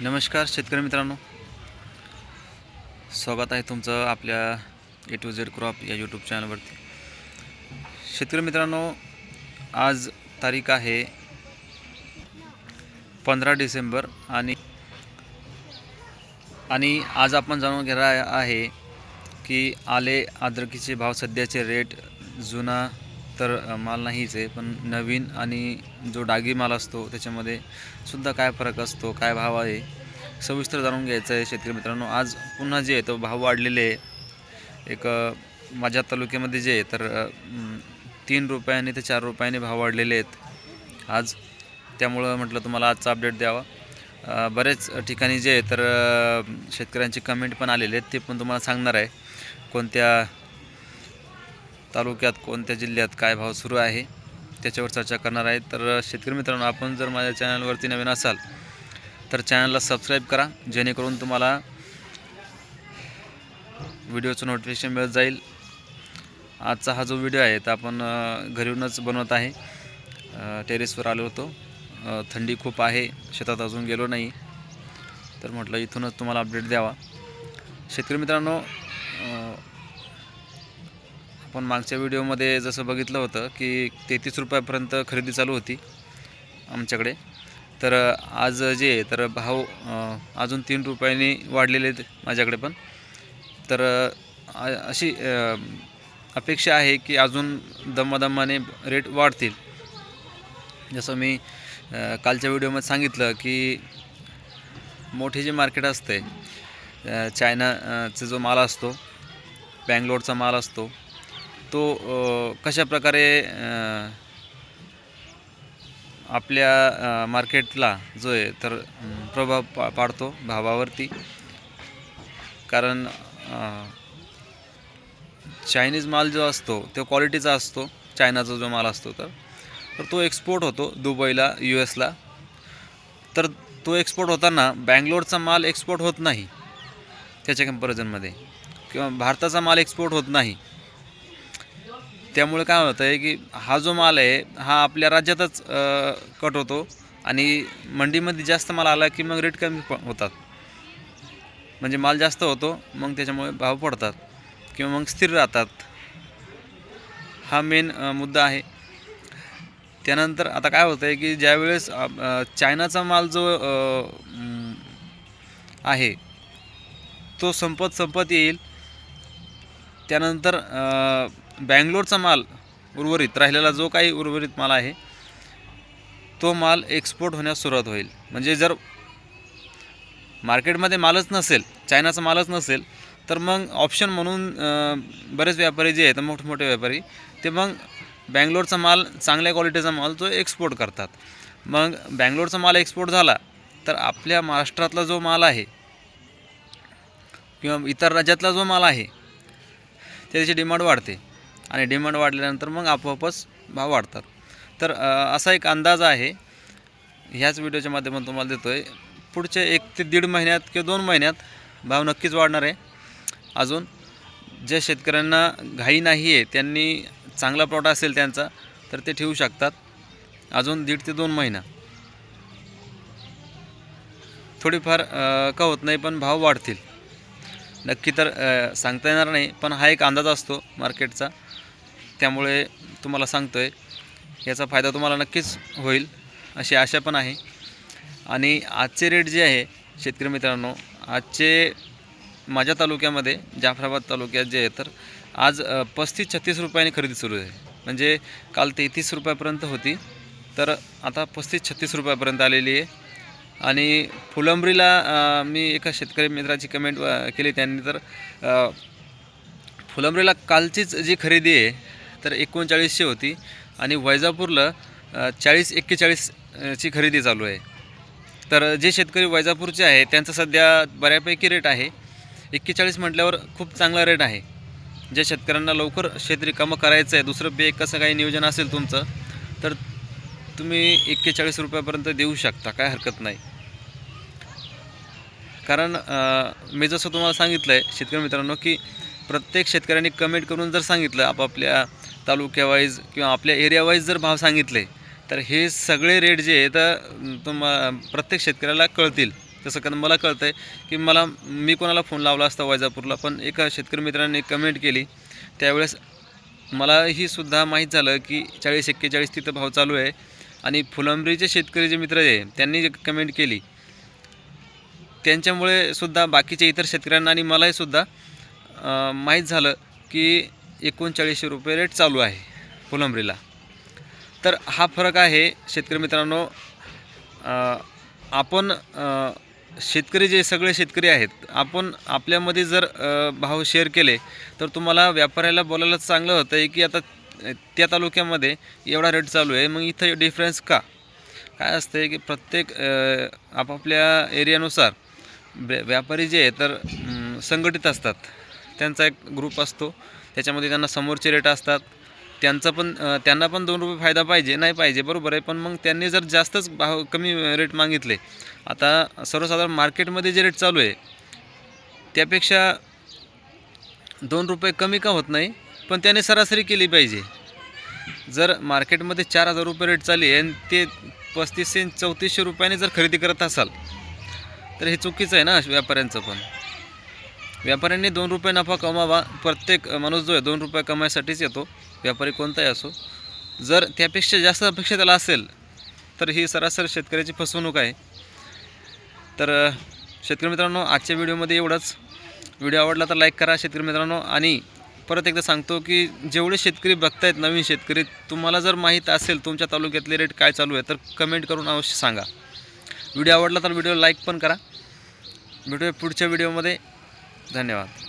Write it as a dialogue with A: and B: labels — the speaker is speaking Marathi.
A: नमस्कार शेतकरी मित्रांनो. स्वागत आहे तुमचं आपल्या ए टू झेड क्रॉप या यूट्यूब चॅनलवरती शेतकरी मित्रांनो आज तारीख आहे पंधरा डिसेंबर आणि आणि आज आपण जाणून घेणार आहे की आले अद्रकीचे भाव सध्याचे रेट जुना तर माल नाहीच आहे. पण नवीन आणि जो डागी माल असतो त्याच्यामध्ये सुद्धा काय फरक असतो काय भाव आहे सविस्तर जाणून घ्यायचं आहे शेतकरी मित्रांनो. आज पुन्हा जे आहे तो भाव वाढलेले आहे. एक माझ्या तालुक्यामध्ये जे आहे तर तीन रुपयाने ते चार रुपयाने भाव वाढलेले आहेत. आज त्यामुळं म्हटलं तुम्हाला आजचा अपडेट द्यावा. बरेच ठिकाणी जे आहे तर शेतकऱ्यांचे शेतकऱ्यांची कमेंट पण आलेले आहेत ते पण तुम्हाला सांगणार आहे. कोणत्या तालुक्यात कोणत्या जिल्ह्यात काय भाव सुरू आहे त्याच्यावर चर्चा करणार आहे. तर शेतकरी मित्रांनो आपण जर माझ्या चॅनलवरती नवीन असाल तर चॅनलला सबस्क्राईब करा. जेणेकरून तुम्हाला व्हिडिओचं नोटिफिकेशन मिळत जाईल. आजचा हा जो व्हिडिओ आहे तर आपण अ, बनवत आहे. टेरेसवर आलो होतो. थंडी खूप आहे शेतात अजून गेलो नाही. तर म्हटलं इथूनच तुम्हाला अपडेट द्यावा. शेतकरी मित्रांनो आपण मागच्या व्हिडिओमध्ये जसं बघितलं होतं की तेहतीस रुपयापर्यंत खरेदी चालू होती आमच्याकडे. तर आज जे तर भाव अजून तीन रुपयांनी वाढलेले आहेत माझ्याकडे पण. तर अशी अपेक्षा आहे की अजून दमादमाने रेट वाढतील. जसं मी कालच्या व्हिडिओमध्ये सांगितलं की मोठे जे मार्केट असते चायनाचा जो माल असतो बँगलोरचा माल असतो तो कशा प्रकारे आपल्या मार्केटला जो आहे तर प्रभाव पा पाडतो भावावरती. कारण चायनीज माल जो असतो तो क्वालिटीचा असतो चायनाचा जो माल असतो तर. तर तो एक्सपोर्ट होतो दुबईला यू एसला तर तो एक्सपोर्ट होताना बँगलोरचा माल एक्सपोर्ट होत नाही त्याच्या कंपॅरिझनमध्ये किंवा भारताचा माल एक्सपोर्ट होत नाही त्यामुळे काय होतं आहे की हा जो माल आहे हा आपल्या राज्यातच कट होतो आणि मंडीमध्ये जास्त माल आला की मग रेट कमी प- होतात. म्हणजे माल जास्त होतो मग त्याच्यामुळे भाव पडतात किंवा मग स्थिर राहतात. हा मेन मुद्दा आहे. त्यानंतर आता काय होतं आहे की ज्यावेळेस चायनाचा माल जो आहे तो संपत संपत येईल. त्यानंतर बँगलोरचा माल उर्वरित राहिलेला जो काही उर्वरित माल आहे तो माल एक्सपोर्ट होण्यास सुरुवात होईल. म्हणजे जर मार्केटमध्ये मालच नसेल चायनाचा मालच नसेल तर मग ऑप्शन म्हणून बरेच व्यापारी जे आहेत मोठमोठे व्यापारी ते मग बँगलोरचा माल चांगल्या क्वालिटीचा माल तो एक्सपोर्ट करतात. मग बँगलोरचा माल एक्सपोर्ट झाला तर आपल्या महाराष्ट्रातला जो माल आहे किंवा इतर राज्यातला जो माल आहे त्याची डिमांड वाढते. आणि डिमांड वाढल्यानंतर मग आपोआपच भाव वाढतात. तर असा एक अंदाज आहे. ह्याच व्हिडिओच्या माध्यमातून तुम्हाला देतो आहे पुढच्या एक ते दीड महिन्यात किंवा दोन महिन्यात भाव नक्कीच वाढणार आहे. अजून ज्या शेतकऱ्यांना घाई नाही आहे त्यांनी चांगला प्लॉट असेल त्यांचा तर ते ठेवू शकतात. अजून दीड ते दोन महिना. थोडीफार का होत नाही पण भाव वाढतील. नक्की तर सांगता येणार नाही पण हा एक अंदाज असतो मार्केटचा. त्यामुळे तुम्हाला सांगतो आहे याचा फायदा तुम्हाला नक्कीच होईल अशी आशा पण आहे. आणि आजचे रेट जे आहे शेतकरी मित्रांनो आजचे माझ्या तालुक्यामध्ये जाफराबाद तालुक्यात जे आहे तर आज पस्तीस छत्तीस रुपयाने खरेदी सुरू आहे. म्हणजे काल तेहतीस रुपयापर्यंत होती तर आता पस्तीस छत्तीस रुपयापर्यंत आलेली आहे. आणि फुलंब्रीला मी एका शेतकरी मित्राची कमेंट केली त्यांनी. तर फुलंब्रीला कालचीच जी खरेदी आहे तर एकोणचाळीसशे होती. आणि वैजापूरला चाळीस एक्केचाळीसची खरेदी चालू आहे. तर जे शेतकरी वैजापूरचे आहे त्यांचा सध्या बऱ्यापैकी रेट आहे. एक्केचाळीस म्हटल्यावर खूप चांगला रेट आहे. ज्या शेतकऱ्यांना लवकर शेत रिकामं करायचं आहे दुसरं बे कसं काही नियोजन असेल तुमचं तर तुम्ही एक्केचाळीस रुपयापर्यंत देऊ शकता काय हरकत नाही. कारण मी जसं तुम्हाला सांगितलं आहे शेतकरी मित्रांनो की प्रत्येक शेतकऱ्यांनी कमेंट करून जर सांगितलं आपापल्या तालुक्यावाईज किंवा आपल्या एरियावाईज जर भाव सांगितले तर हे सगळे रेट जे आहे तर तुम्हा प्रत्येक शेतकऱ्याला कळतील. जसं कारण मला कळतं आहे की मला मी कोणाला फोन लावला असता वैजापूरला पण एका शेतकरी मित्राने कमेंट केली. त्यावेळेस मलाही सुद्धा माहीत झालं की चाळीस एक्केचाळीस तिथं भाव चालू आहे. आणि फुलंब्रीचे शेतकरी जे मित्र आहे त्यांनी जे कमेंट केली त्यांच्यामुळे सुद्धा बाकीच्या इतर शेतकऱ्यांना आणि मलाही सुद्धा माहीत झालं की एकोणचाळीसशे रुपये रेट चालू आहे फुलंब्रीला. तर हा फरक आहे शेतकरी मित्रांनो आपण शेतकरी जे सगळे शेतकरी आहेत आपण आपल्यामध्ये जर भाव शेअर केले तर तुम्हाला व्यापाऱ्याला बोलायला चांगलं होतं आहे की आता त्या तालुक्यामध्ये एवढा रेट चालू आहे. मग इथं डिफरन्स का? काय असतं की प्रत्येक आपापल्या एरियानुसार व्यापारी जे आहे तर संघटित असतात. त्यांचा एक ग्रुप असतो. त्याच्यामध्ये त्यांना समोरचे रेट असतात. त्यांचा पण त्यांना पण दोन रुपये फायदा पाहिजे नाही पाहिजे बरोबर आहे. पण मग त्यांनी जर जास्तच भाव कमी रेट मागितले. आता सर्वसाधारण मार्केटमध्ये जे रेट चालू आहे त्यापेक्षा दोन रुपये कमी का होत नाही? पण त्याने सरासरी केली पाहिजे. जर मार्केटमध्ये चार हजार रुपये रेट चालली आहे आणि ते पस्तीसशे चौतीसशे रुपयाने जर खरेदी करत असाल तर हे चुकीचं आहे ना व्यापाऱ्यांचं पण. व्यापाऱ्यांनी दोन रुपये नफा कमावा प्रत्येक माणूस जो आहे दोन रुपये कमायसाठीच येतो व्यापारी कोणताही असो. जर त्यापेक्षा जास्त अपेक्षा त्याला असेल तर ही सरासरी शेतकऱ्याची फसवणूक आहे. तर शेतकरी मित्रांनो आजच्या व्हिडिओमध्ये एवढंच. व्हिडिओ आवडला तर लाईक करा शेतकरी मित्रांनो आणि परत एकदा सांगतो की जेवढे शेतकरी बघतायत नवीन शेतकरी तुम्हाला जर माहीत असेल तुमच्या तालुक्यातले रेट काय चालू आहे तर कमेंट करून अवश्य सांगा. व्हिडिओ आवडला तर व्हिडिओ लाईक पण करा. भेटूया पुढच्या व्हिडिओमध्ये धन्यवाद.